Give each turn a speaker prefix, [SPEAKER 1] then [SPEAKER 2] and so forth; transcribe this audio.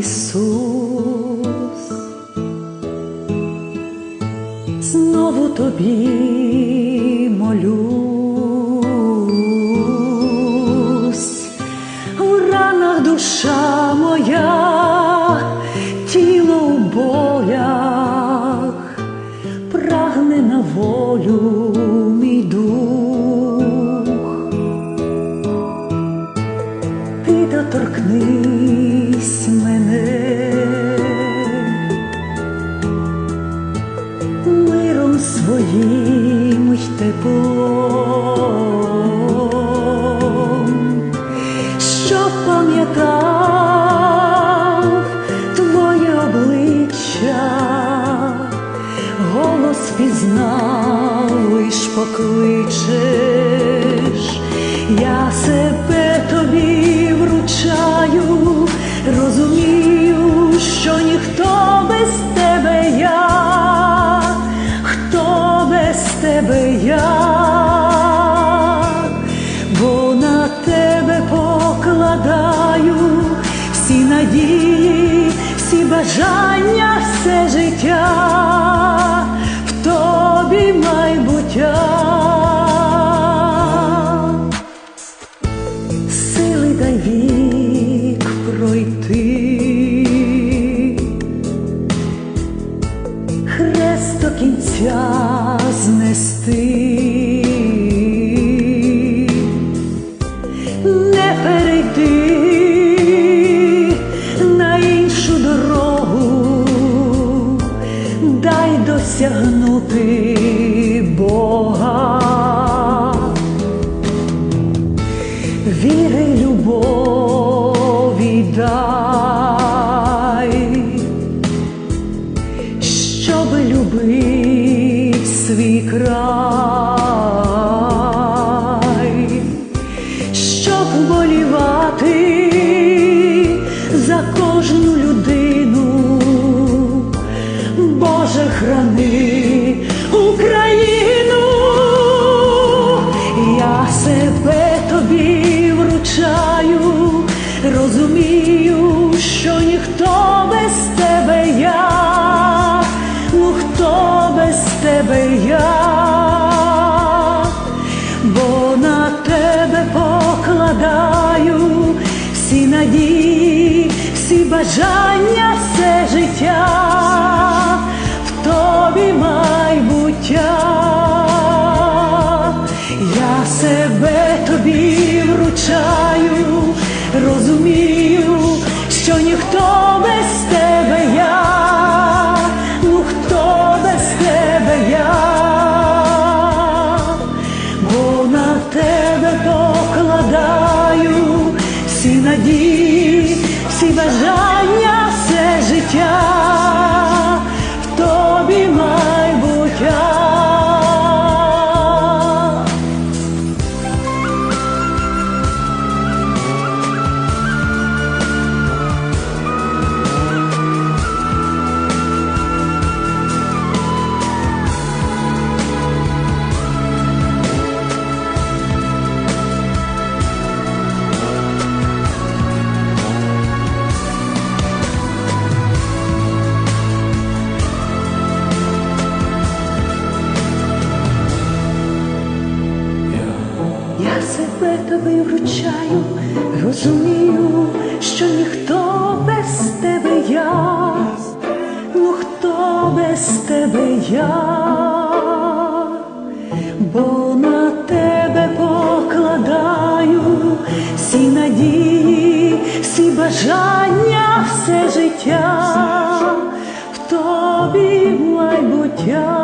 [SPEAKER 1] Ісус, знову тобі молюсь, у ранах душа моя, тіло у болях, прагне на волю мій дух. Ти доторкнись теплом, що пам'ятав твоє обличчя, голос пізнав, лиш покличеш, тебе я, бо на тебе покладаю всі надії, всі бажання, все життя, в тобі майбуття. Сили дай вік пройти, хрест кінця любить свій край, щоб болівати за кожну людину, Боже храни Україну, я себе тобі вручаю, розумію, що ніхто всі надії, всі бажання, все життя, в тобі майбуття. Я себе тобі вручаю, розумію, що ніхто без тебе надії, всі бажання, тобі вручаю, розумію, що ніхто без тебе я, ну хто без тебе я, бо на тебе покладаю всі надії, всі бажання, все життя, в тобі майбуття.